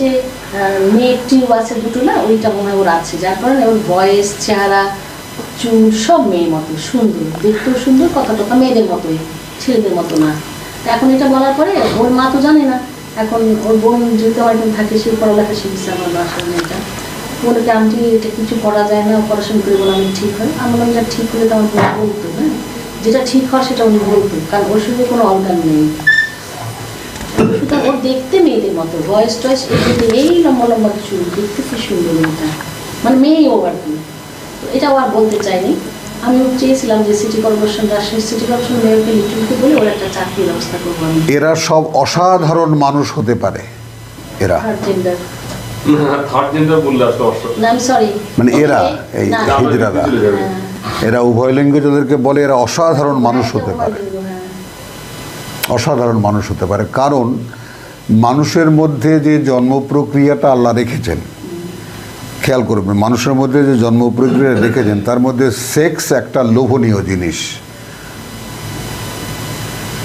যে মেয়ে টিউব আছে দুটো না, ওইটা মনে ওর আছে। যার কারণে ওর বয়স, চেহারা, চুল সব মেয়ের মতো সুন্দর। দেখতেও সুন্দর, কথা টথা মেয়েদের মতোই, ছেলেদের মতো না। এখন এটা বলার পরে ওর মা তো জানে না। এখন ওর বোন যেহেতু আমার থাকে, সে পড়ালেখা শিখছে আমার বাসার মেয়েটা। বলে আন্টি, এটা কিছু করা যায় না অপারেশন করে বলে আমি ঠিক হয়। আমি বললাম এটা ঠিক হলে তো আমার বলতো হ্যাঁ? যেটা ঠিক হয়, সেটা উনি বলতো কারণ ওর সঙ্গে কোনো অর্গান নেই। ওর দেখতে মেয়েদের মতো ভয়েস টয়েস এগুলো এই লম্বা লম্বা চুল দেখতে কি সুন্দর এটা মানে মেয়ে ও আর কি। তো এটাও আর বলতে চাইনি আমি চেয়েছিলাম যে city corporation Rajshahi city corporation মেয়রকে বলে ওর একটা চাকরির ব্যবস্থা করব আমি। এরা সব অসাধারণ মানুষ হতে পারে এরা। থার্ড জেন্ডার মানে এরা, এই হিজড়ারা। এরা উভয় লিঙ্গ যাদেরকে বলে এরা অসাধারণ মানুষ হতে পারে। অসাধারণ মানুষ হতে পারে। কারণ মানুষের মধ্যে যে জন্ম প্রক্রিয়াটা আল্লাহ রেখেছেন, খেয়াল করবেন মানুষের মধ্যে যে জন্ম প্রক্রিয়া রেখেছেন, তার মধ্যে সেক্স একটা লোভনীয় জিনিস,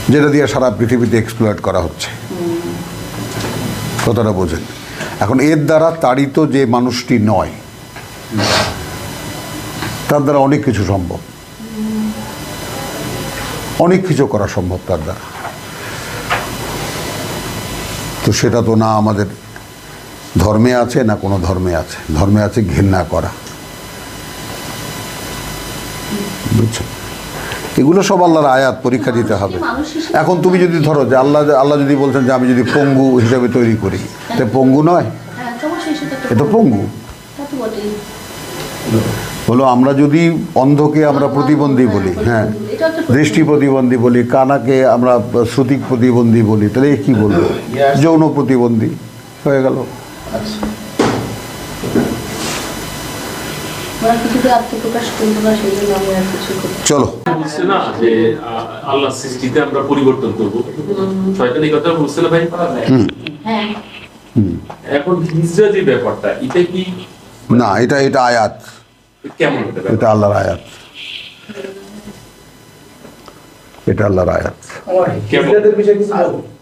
যেটা দিয়ে সারা পৃথিবীতে এক্সপ্লয়েট করা হচ্ছে। কথাটা বোঝেন। এখন এর দ্বারা তাড়িত যে মানুষটি নয়, তার দ্বারা অনেক কিছু সম্ভব। অনেক কিছু করা সম্ভব তার দ্বারা। তো সেটা তো না আমাদের ধর্মে আছে না কোনো ধর্মে আছে। ধর্মে আছে ঘৃণা করা। বুঝছ? এগুলো সব আল্লাহর আয়াত পরীক্ষা দিতে হবে। এখন তুমি যদি ধরো যে আল্লাহ আল্লাহ যদি বলছেন যে আমি যদি পঙ্গু হিসাবে তৈরি করি তো পঙ্গু নয়? হ্যাঁ এ তো পঙ্গু। তা বটেই। হলো আমরা যদি অন্ধকে আমরা প্রতিবন্ধী বলি হ্যাঁ দৃষ্টি প্রতিবন্ধী বলি কানাকে আমরা শ্রুতিক প্রতিবন্ধী বলি তাহলে কি বলব? যৌন প্রতিবন্ধী হয়ে গেল। ওরা কিছুতে আত্মপ্রকাশ করব না সেই জন্য আমি আর কিছু করি না। চলো। বলছে না যে আল্লাহ সৃষ্টিতে আমরা পরিবর্তন করব। শয়তান কথা বলছে না ভাই? হ্যাঁ। এখন হিজরা যে ব্যাপারটা এটা কি? না এটা এটা আয়াত। কেমন এটা আল্লাহর আয়াত। এটা আল্লাহর আয়াত। কেমন?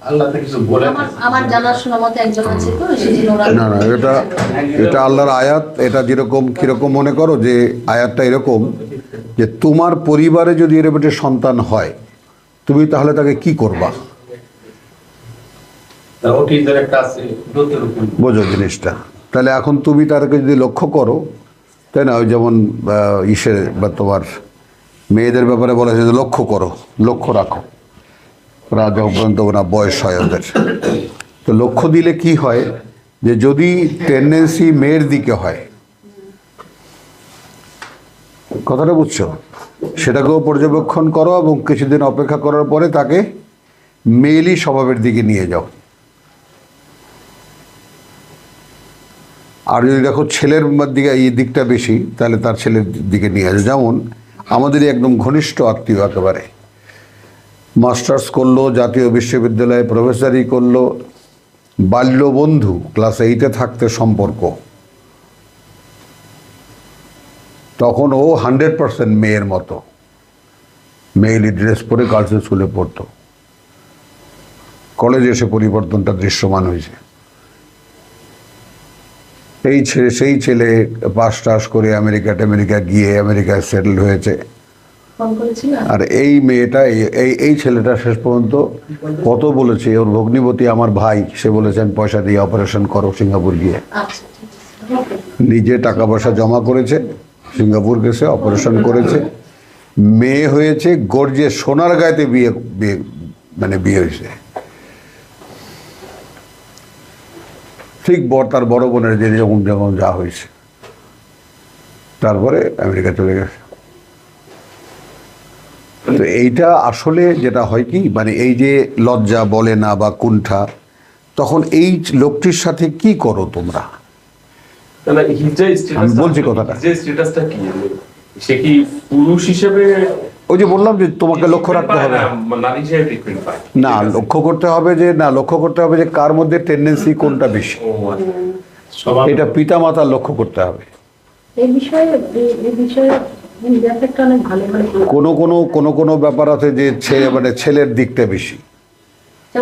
আল্লাহ তো কিছু বলে আমার আমার জানাশোনা মতে একজন আছে তো সেজন্য ওরা না না এটা এটা আল্লাহর আয়াত। এটা যেরকম কীরকম মনে করো যে আয়াতটা এরকম যে তোমার পরিবারে যদি এরকম একটা সন্তান হয় তুমি তাহলে তাকে কি করবা? বোঝো জিনিসটা। তাহলে এখন তুমি তাদেরকে যদি লক্ষ্য করো তাই না? ওই যেমন ইসের বা তোমার মেয়েদের ব্যাপারে বলা হয়েছে লক্ষ্য করো, লক্ষ্য রাখো। ওরা যখন পর্যন্ত ওরা বয়স হয় ওদের। তো লক্ষ্য দিলে কি হয়? যে যদি টেন্ডেন্সি মেয়ের দিকে হয়, কথাটা বুঝছ? সেটাকেও পর্যবেক্ষণ করো এবং কিছুদিন অপেক্ষা করার পরে তাকে মেয়েলি স্বভাবের দিকে নিয়ে যাও। আর যদি দেখো ছেলের দিকে এই দিকটা বেশি, তাহলে তার ছেলের দিকে নিয়ে আসে। যেমন আমাদেরই একদম ঘনিষ্ঠ আত্মীয় একেবারে। মাস্টার্স করল, জাতীয় বিশ্ববিদ্যালয়ে প্রফেসরি করল বাল্যবন্ধু ক্লাস এইটে থাকতে সম্পর্ক। তখন ও হান্ড্রেড পার্সেন্ট মেয়ের মতো। মেয়েলি ড্রেস পরে গার্লস স্কুলে পড়তো। কলেজে এসে পরিবর্তনটা দৃশ্যমান হয়েছে। এই ছেলে সেই ছেলে পাস টাস করে আমেরিকা আমেরিকা গিয়ে আমেরিকায় সেটেল হয়েছে। আর এই মেয়েটা এই- এই ছেলেটা শেষ পর্যন্ত কত বলেছে? ওর ভগ্নিপতি আমার ভাই সে বলেছেন পয়সা দিয়ে অপারেশন করো সিঙ্গাপুর গিয়ে। আচ্ছা আছে ওকে নিজে টাকা পয়সা জমা করেছে সিঙ্গাপুর গেছে অপারেশন করেছে। মেয়ে হয়েছে গর্জে সোনার গায়েতে বিয়ে বিয়ে মানে বিয়ে হয়েছে। ঠিক বর তার বড় বোনের যে যখন যখন যা হয়েছে। তারপরে আমেরিকা চলে গেছে। তো এইটা আসলে যেটা হয় কি মানে এই যে লজ্জা বলে না বা কুণ্ঠা তখন এই লোকটির সাথে কি করো তোমরা? বলছি কথাটা। সে কি পুরুষ হিসেবে ওই যে বললাম যে তোমাকে লক্ষ্য রাখতে হবে। না, নারী হিসেবে ট্রিটমেন্ট পায়। না লক্ষ্য করতে হবে যে না লক্ষ্য করতে হবে যে কার মধ্যে টেন্ডেন্সি কোনটা বেশি। ও আচ্ছা। এটা পিতা মাতার লক্ষ্য করতে হবে। এই বিষয়ে এই- এই বিষয়ে ব্যাপারটা অনেক ভালো ভালো কোনো কোনো কোনো কোনো ব্যাপার আছে যে ছেলে মানে ছেলের দিকটা বেশি?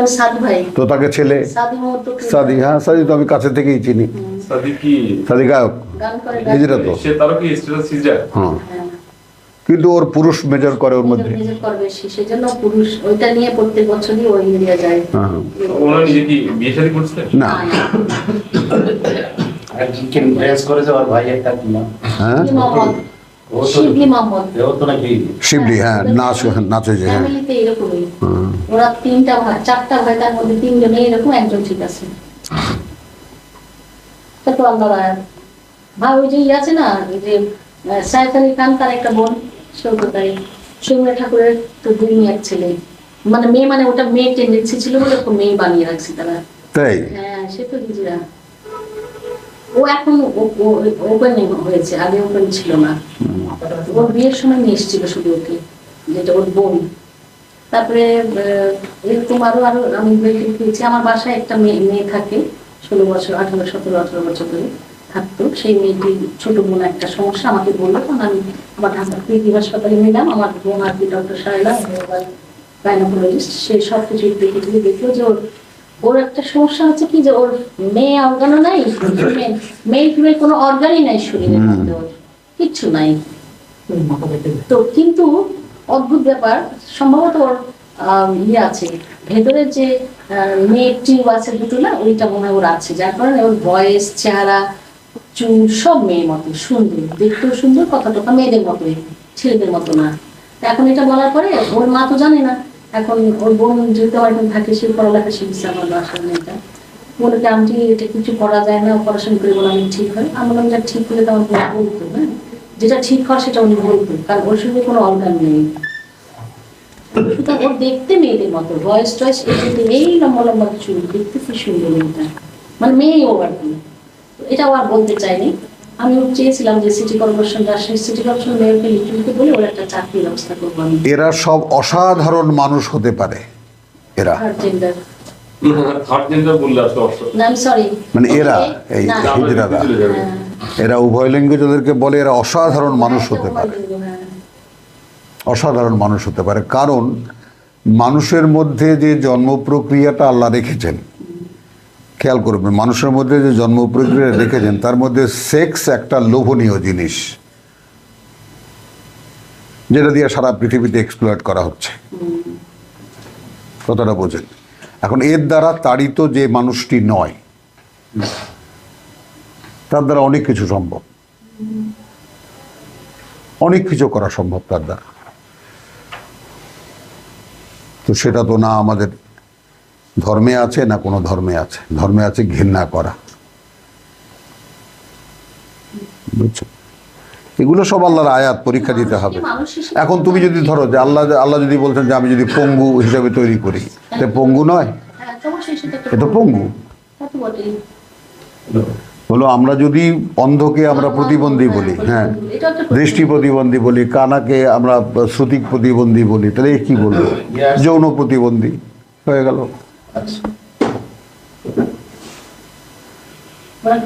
সাদি তো তাকে ছেলে সাদি হ্যাঁ সাদি তো আমি কাছে থেকেই চিনি। সাদিক কি? সাদি গায়ক। গান করে নিজেরা তো। সে তারও কি স্ট্যাটাস সিজার হ্যাঁ। হ্যাঁ। কিন্তু ওর পুরুষ মেজর করে ওর মধ্যে। নিজের কর সেজন্য পুরুষ ওইটা নিয়ে প্রত্যেক বছরই ওই এরিয়া যায়। হ্যাঁ। নিজে কি বিয়ে শাদী করছিলেন না। আর চিকেন ড্রেস করেছে আর ভাই একটা কি না হ্যাঁ। শিবলি মোহাম্মদ। ও তো শিবলি মোহাম্মদ। ও তো নাকি শিবলি হ্যাঁ নাচ নাচ হয়েছে হ্যাঁ। ফ্যামিলিতে এরকমই। ওরা তিনটা ভাই চারটা ভাই তার মধ্যে তিনজনে এরকম একজন ঠিক আছে। তো আল্লাহ ভাই ওই যে ইয়ে আছে না যে সাইফ আলী খান তার একটা বোন। সৌকতারি সৌমিয়া ঠাকুরের তো দুই এক ছেলে। মানে মেয়ে মানে ওটা মেয়ে টেন্ডেন্সি ছিল বলে ওকে মেয়ে বানিয়ে রাখছে তারা। তাই? হ্যাঁ সে তো নিজেরা ও এখন ওপেন হয়েছে আগে ওপেন ছিল না। ওর বিয়ের সময় নিয়ে এসেছিল শুধু ওকে যেটা ওর বোন। তারপরে এরকম আরও আরও আমি দেখে পেয়েছি আমার বাসায় একটা মেয়ে মেয়ে থাকে ষোলো বছর আঠারো সতেরো আঠারো বছর ধরে। থাকতো। সেই মেয়েটির ছোট বোন একটা সমস্যা আমাকে বলল তখন আমি আমার ঢাকা প্রীতি হাসপাতালে নিলাম আমার বোন আর কি ডক্টর সাহেলা গাইনোকোলজিস্ট সে সব কিছু দেখে দেখে দেখল যে ওর ওর একটা সমস্যা হচ্ছে কি যে ওর মেয়ে অর্গানও নাই মেয়ে ফিমেল কোনো অর্গানই নাই শরীরের মধ্যে ওর কিচ্ছু নাই। তো কিন্তু অদ্ভুত ব্যাপার সম্ভবত ওর ইয়ে আছে ভেতরের যে নেট টিউব আছে দুটো না ওইটা মনে হয় ওর আছে যার কারণে ওর বয়স চেহারা চুল সব মেয়ের মতো সুন্দর, দেখতেও সুন্দর, কথা টথা মেয়েদের মতোই, ছেলেদের মতো না। এখন এটা বলার পরে ওর মা তো জানে না। এখন ওর বোন যেহেতু আমার এখানে থাকে, সে পড়ালেখা শিখছে আমার বাসার মেয়েটা। বলে আন্টি, এটা কিছু করা যায় না অপারেশন করে বলে, আমি ঠিক হয়। আমি বললাম যা ঠিক হলে তো আমার বলতো হ্যাঁ যেটা ঠিক হয় সেটা উনি বলতো কারণ ওর সঙ্গে কোনো অর্গান নেই। সুতরাং ওর দেখতে মেয়েদের মতো ভয়েস টয়েস এই লম্বা লম্বা চুল, দেখতে কি সুন্দর মেয়েটা। মানে মেয়ে ও আর কি। এটাও আর বলতে চাইনি। আমি চেয়েছিলাম যে city corporation Rajshahi city corporation মেয়রকে লিখতে বলে ওর একটা চাকরির ব্যবস্থা করব আমি। এরা সব অসাধারণ মানুষ হতে পারে এরা। জেন্ডার থার্ড জেন্ডার বললে আসলে অসৎ না আমি সরি মানে এরা, এই- না, এই- হিজড়ারা। চলে যাবে। এরা উভয় লিঙ্গে যাদেরকে বলে এরা অসাধারণ মানুষ হতে পারে। অসাধারণ মানুষ হতে পারে। কারণ মানুষের মধ্যে যে জন্ম প্রক্রিয়াটা আল্লাহ রেখেছেন খেয়াল করবেন মানুষের মধ্যে যে জন্ম প্রক্রিয়া রেখেছেন তার মধ্যে সেক্স একটা লোভনীয় জিনিস, যেটা দিয়ে সারা পৃথিবীতে এক্সপ্লয়েট করা হচ্ছে। কতটা বোঝেন। এখন এর দ্বারা তাড়িত যে মানুষটি নয়, তার দ্বারা অনেক কিছু সম্ভব। অনেক কিছু করা সম্ভব তার দ্বারা। তো সেটা তো না আমাদের ধর্মে আছে না কোনো ধর্মে আছে? ধর্মে আছে ঘৃণা করা। বুঝছ? এগুলো সব আল্লাহর আয়াত পরীক্ষা দিতে হবে। এখন তুমি যদি ধরো যে আল্লাহ আল্লাহ যদি বলছেন যে আমি যদি পঙ্গু হিসাবে তৈরি করি তে পঙ্গু নয়? তো অবশ্যই সেটা এ তো পঙ্গু। হলো আমরা যদি অন্ধকে আমরা প্রতিবন্ধী বলি হ্যাঁ দৃষ্টি প্রতিবন্ধী বলি কানাকে আমরা শ্রুতিক প্রতিবন্ধী বলি তাহলে কি বলব? যৌন প্রতিবন্ধী। হয়ে গেল। আচ্ছা। ওরা